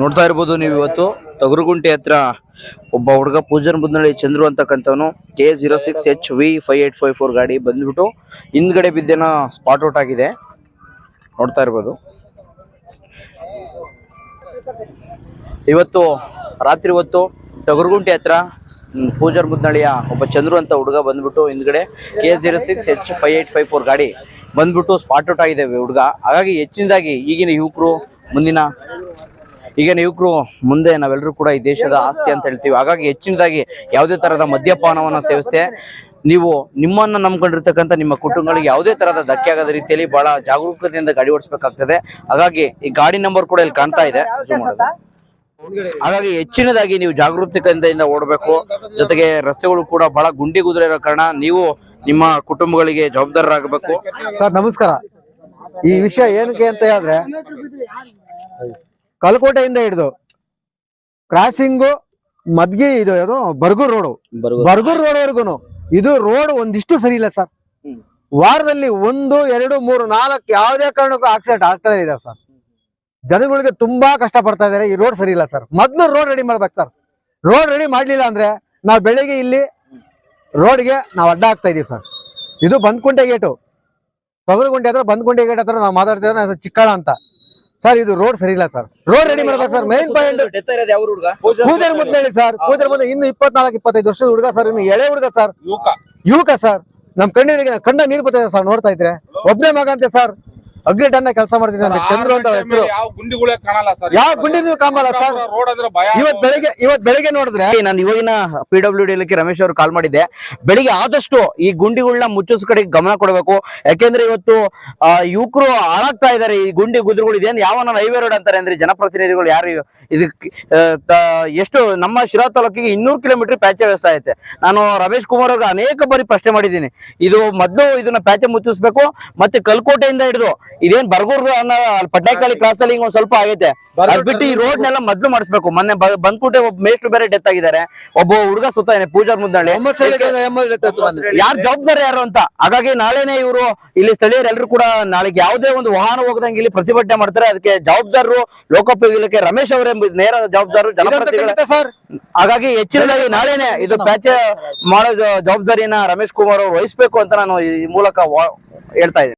ನೋಡ್ತಾ ಇರ್ಬೋದು ನೀವು ಇವತ್ತು. ತಗರುಗುಂಟೆ ಹತ್ರ ಒಬ್ಬ ಹುಡುಗ Poojan Budnalli Chandru ಅಂತಕ್ಕಂಥವನು. K zero six H V five eight five four ಗಾಡಿ ಬಂದ್ಬಿಟ್ಟು ಹಿಂದ್ಗಡೆ ಬಿದ್ದೇನ ಸ್ಪಾಟ್ ಔಟ್ ಆಗಿದೆ. ನೋಡ್ತಾ ಇರ್ಬೋದು. ಇವತ್ತು ರಾತ್ರಿ ಹೊತ್ತು ತಗರುಗುಂಟೆ ಹತ್ರ ಪೂಜಾರ್ ಮುದ್ನಳ್ಳಿಯ ಒಬ್ಬ ಚಂದ್ರು ಅಂತ ಹುಡುಗ ಬಂದ್ಬಿಟ್ಟು ಹಿಂದ್ಗಡೆ K zero six H five eight five four ಗಾಡಿ ಬಂದ್ಬಿಟ್ಟು ಸ್ಪಾಟ್ ಔಟ್ ಆಗಿದೆ ಹುಡುಗ. ಹಾಗಾಗಿ ಹೆಚ್ಚಿನದಾಗಿ ಈಗಿನ ಯುವಕರು ಮುಂದಿನ ಈಗಿನ ಯುವಕರು ಮುಂದೆ ನಾವೆಲ್ಲರೂ ಕೂಡ ಈ ದೇಶದ ಆಸ್ತಿ ಅಂತ ಹೇಳ್ತೀವಿ. ಹಾಗಾಗಿ ಹೆಚ್ಚಿನದಾಗಿ ಯಾವುದೇ ತರಹದ ಮದ್ಯಪಾನವನ್ನು ಸೇವಿಸದೆ ನೀವು ನಿಮ್ಮನ್ನ ನಂಬ್ಕೊಂಡಿರ್ತಕ್ಕಂಥ ನಿಮ್ಮ ಕುಟುಂಬಗಳಿಗೆ ಯಾವುದೇ ತರಹದ ಧಕ್ಕೆ ಆಗದ ರೀತಿಯಲ್ಲಿ ಬಹಳ ಜಾಗರೂಕತೆಯಿಂದ ಗಾಡಿ ಓಡಿಸಬೇಕಾಗ್ತದೆ. ಹಾಗಾಗಿ ಈ ಗಾಡಿ ನಂಬರ್ ಕೂಡ ಇಲ್ಲಿ ಕಾಣ್ತಾ ಇದೆ. ಹಾಗಾಗಿ ಹೆಚ್ಚಿನದಾಗಿ ನೀವು ಜಾಗೃತಿಕೆಯಿಂದ ಓಡಬೇಕು. ಜೊತೆಗೆ ರಸ್ತೆಗಳು ಕೂಡ ಬಹಳ ಗುಂಡಿ ಗುದ್ರೆ ಇರೋ ಕಾರಣ ನೀವು ನಿಮ್ಮ ಕುಟುಂಬಗಳಿಗೆ ಜವಾಬ್ದಾರರಾಗಬೇಕು. ಸರ್ ನಮಸ್ಕಾರ. ಈ ವಿಷಯ ಏನಕ್ಕೆ ಅಂತ ಹೇಳಿದ್ರೆ ಕಲ್ಕೋಟೆಯಿಂದ ಹಿಡಿದು ಕ್ರಾಸಿಂಗು ಮದ್ಗೆ ಇದು ಯಾವುದು? ಬರ್ಗೂರ್ ರೋಡು. ಬರ್ಗೂರ್. ರೋಡ್ ವರ್ಗುನು ಇದು ರೋಡ್ ಒಂದಿಷ್ಟು ಸರಿ ಇಲ್ಲ ಸರ್. ವಾರದಲ್ಲಿ ಒಂದು ಎರಡು ಮೂರು ನಾಲ್ಕು ಯಾವುದೇ ಕಾರಣಕ್ಕೂ ಆಕ್ಸಿಡೆಂಟ್ ಆಗ್ತಾ ಇದಾವೆ ಸರ್. ಜನಗಳಿಗೆ ತುಂಬಾ ಕಷ್ಟ ಪಡ್ತಾ ಇದಾರೆ ಈ ರೋಡ್ ಸರಿ ಇಲ್ಲ ಸರ್. ಮೊದ್ಲು ರೋಡ್ ರೆಡಿ ಮಾಡ್ಬೇಕು ಸರ್. ರೋಡ್ ರೆಡಿ ಮಾಡ್ಲಿಲ್ಲ ಅಂದ್ರೆ ನಾವು ಬೆಳಿಗ್ಗೆ ಇಲ್ಲಿ ರೋಡ್ಗೆ ನಾವು ಅಡ್ಡ ಆಗ್ತಾ ಇದೀವಿ ಸರ್. ಇದು ಬಂದ್ಕುಂಟೆ ಗೇಟು ತೊಗಲುಗುಂಟೆ ಹತ್ರ ಬಂದ್ಕುಂಟೆ ಗೇಟ್ ಹತ್ರ ನಾವು ಮಾತಾಡ್ತಿದ್ರೆ ನಾನು ಚಿಕ್ಕಣ ಅಂತ. ಸರ್ ಇದು ರೋಡ್ ಸರಿ ಇಲ್ಲ ಸರ್. ರೋಡ್ ರೆಡಿ ಮಾಡ್ಬೇಕು ಸರ್. ಮೇನ್ ಪಾಯಿಂಟ್ ಡೆತ್ ಇರೋದು ಯಾವ ಹುಡುಗ? ಪೂಜಾರಿ ಮುದ್ದೆ ಹೇಳಿ ಸರ್. ಪೂಜಾರಿ ಮುಂದೆ ಇನ್ನು ಇಪ್ಪತ್ನಾಲ್ಕು ಇಪ್ಪತ್ತೈದು ವರ್ಷದ ಹುಡುಗ ಸರ್ ಇನ್ನು ಎಳೆ ಹುಡುಗ ಸರ್. ಯುವಕ. ಯುವಕ ಸರ್. ನಮ್ ಕಣ್ಣಿಗೆ ಕಣ್ಣ ನೀರು ಬರ್ತಾ ಸರ್ ನೋಡ್ತಾ ಇದ್ರೆ. ಒಬ್ಬನೇ ಮಗ ಅಂತೆ ಸರ್. ಅಗ್ರಿ ಟನ್ನ ಕೆಲಸ ಮಾಡ್ತಿದ್ದೆ ಚಂದ್ರು ಅಂತ ಹೆಸರು. ಯಾವ ಗುಂಡಿಗಳೇ ಕಾಣಲ್ಲ ಸರ್. ಯಾವ ಗುಂಡಿನೂ ಕಾಮಲ್ಲ ಸರ್. ರೋಡ್ ಅಂದ್ರೆ ಭಯ ಇವತ್ ಬೆಳಿಗ್ಗೆ ಇವತ್ ಬೆಳಿಗ್ಗೆ ನೋಡಿದ್ರೆ ನಾನು ಇವಾಗಿನ ಪಿ ಡಬ್ಲ್ಯೂ ಡಿ ಇಲಾಖೆ ರಮೇಶ್ ಅವರು ಕಾಲ್ ಮಾಡಿದ್ದೆ. ಬೆಳಿಗ್ಗೆ ಆದಷ್ಟು ಈ ಗುಂಡಿಗಳನ್ನ ಮುಚ್ಚಿಸ್ ಕಡೆಗೆ ಗಮನ ಕೊಡಬೇಕು. ಯಾಕೆಂದ್ರೆ ಇವತ್ತು ಯುವಕರು ಹಾಳಾಗ್ತಾ ಇದಾರೆ. ಈ ಗುಂಡಿ ಗುದ್ರುಗಳು ಇದೇನು ಯಾವ ಹೈವೇ ರೋಡ್ ಅಂತಾರೆ ಅಂದ್ರೆ ಜನಪ್ರತಿನಿಧಿಗಳು ಯಾರು ಇದಕ್ಕೆ ತ- ಎಷ್ಟು ನಮ್ಮ ಶಿರಾ ತಾಲೂಕಿಗೆ ಇನ್ನೂರು ಕಿಲೋಮೀಟರ್ ಪ್ಯಾಚೆ ವ್ಯವಸ್ಥೆ ಐತೆ. ನಾನು ರಮೇಶ್ ಕುಮಾರ್ ಅವ್ರಿಗೆ ಅನೇಕ ಬಾರಿ ಪ್ರಶ್ನೆ ಮಾಡಿದ್ದೀನಿ. ಇದು ಮೊದಲು ಇದನ್ನ ಪ್ಯಾಚೆ ಮುಚ್ಚಿಸ್ಬೇಕು ಮತ್ತೆ ಕಲ್ಕೋಟೆಯಿಂದ ಹಿಡಿದು ಇದೇನ್ ಬರ್ಗೂರ್ ಅನ್ನೋ ಪಟ್ನಾಕಾಳಿ ಕ್ರಾಸ್ ಅಲ್ಲಿ ಹಿಂಗ್ ಒಂದ್ ಸ್ವಲ್ಪ ಆಗೈತೆ. ಅದ್ ಬಿಟ್ಟು ಈ ರೋಡ್ ನೆಲ್ಲ ಮೊದ್ಲು ಮಾಡಿಸ್ಬೇಕು. ಮೊನ್ನೆ ಬ- ಬಂದ್ಬಿಟ್ಟೆ ಒಬ್ಬ ಮೇಸ್ಟ್ ಬೇರೆ ಡೆತ್ ಆಗಿದ್ದಾರೆ. ಒಬ್ಬ ಹುಡುಗ ಸುತ್ತ ಪೂಜಾರ್ ಮುದ್ದಳ್ಳಿ ಯಾರು ಜವಾಬ್ದಾರಿ ಯಾರು ಅಂತ? ಹಾಗಾಗಿ ನಾಳೆನೆ ಇವರು ಇಲ್ಲಿ ಸ್ಥಳೀಯರು ಸ್ಥಳೀಯರೆಲ್ಲರೂ ಕೂಡ ನಾಳೆಗೆ ಯಾವುದೇ ಒಂದು ವಾಹನ ಹೋಗದಂಗೆ ಇಲ್ಲಿ ಪ್ರತಿಭಟನೆ ಮಾಡ್ತಾರೆ. ಅದಕ್ಕೆ ಜವಾಬ್ದಾರರು ಲೋಕೋಪಯೋಗಿ ಇಲಾಖೆ ರಮೇಶ್ ಅವರೇ ನೇರ ಜವಾಬ್ದಾರರು ಹಾಗಾಗಿ ಹೆಚ್ಚಿನದಾಗಿ ನಾಳೆನೆ ಇದು ಪ್ಯಾಚ್ ಮಾಡೋ ಜವಾಬ್ದಾರಿಯನ್ನ ರಮೇಶ್ ಕುಮಾರ್ ಅವರು ವಹಿಸ್ಬೇಕು ಅಂತ ನಾನು ಈ ಮೂಲಕ ಹೇಳ್ತಾ ಇದ್ದೀನಿ.